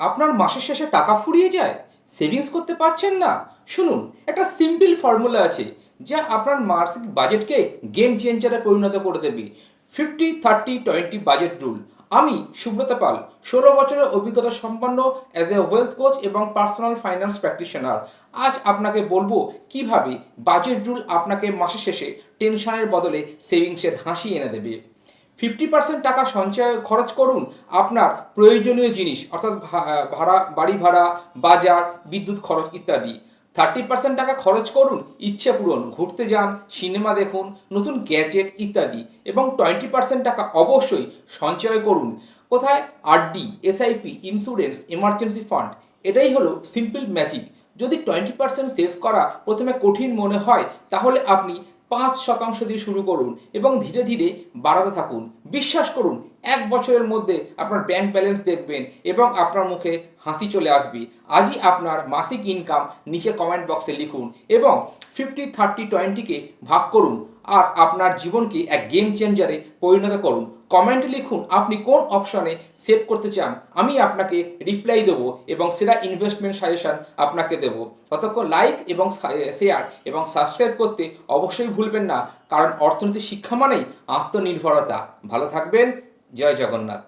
আপনার মাসের শেষে টাকা ফুরিয়ে যায়? সেভিংস করতে পারছেন না? শুনুন, একটা সিম্পল ফর্মুলা আছে যা আপনার মাসিক বাজেটকে গেম চেঞ্জারে পরিণত করে দেবে। Fifty thirty twenty budget rule আমি, সুব্রত পাল, ষোলো বছরের অভিজ্ঞতা সম্পন্ন অ্যাজ এ ওয়েলথ কোচ এবং পার্সোনাল ফাইন্যান্স প্র্যাকটিশনার আজ আপনাকে বলব কীভাবে বাজেট রুল আপনাকে মাসের শেষে টেনশনের বদলে সেভিংসের হাসি এনে দেবে। ফিফটি পার্সেন্ট টাকা সঞ্চয় খরচ করুন আপনার প্রয়োজনীয় জিনিস, অর্থাৎ ভাড়া, বাড়ি ভাড়া, বাজার, বিদ্যুৎ খরচ ইত্যাদি। থার্টি পার্সেন্ট টাকা খরচ করুন, ইচ্ছে পূরণ, ঘুরতে যান, সিনেমা দেখুন, নতুন গ্যাজেট ইত্যাদি, এবং টোয়েন্টি পার্সেন্ট টাকা অবশ্যই সঞ্চয় করুন। কোথায়? RD SIP insurance emergency fund এটাই হলো সিম্পল ম্যাজিক যদি টোয়েন্টি পার্সেন্ট সেভ করা প্রথমে কঠিন মনে হয়, তাহলে আপনি পাঁচ শতাংশ দিয়ে শুরু করুন এবং ধীরে ধীরে বাড়াতে থাকুন। বিশ্বাস করুন, এক বছরের মধ্যে আপনার ব্যাংক ব্যালেন্স দেখবেন এবং আপনার মুখে হাসি চলে আসবে। আজই আপনার মাসিক ইনকাম নিচে কমেন্ট বক্সে লিখুন এবং ফিফটি থার্টি টোয়েন্টিকে ভাগ করুন। আর আপনার জীবনকে এক গেম চেঞ্জারে পরিণত করুন। কমেন্ট লিখুন আপনি কোন অপশনে সেভ করতে চান। আমি আপনাকে রিপ্লাই দেবো এবং সেটা ইনভেস্টমেন্ট সাজেশান আপনাকে দেব। ততক্ষণ লাইক এবং শেয়ার এবং সাবস্ক্রাইব করতে অবশ্যই ভুলবেন না। কারণ অর্থনীতি শিক্ষা মানেই আত্মনির্ভরতা। ভালো থাকবেন। জয় জগন্নাথ।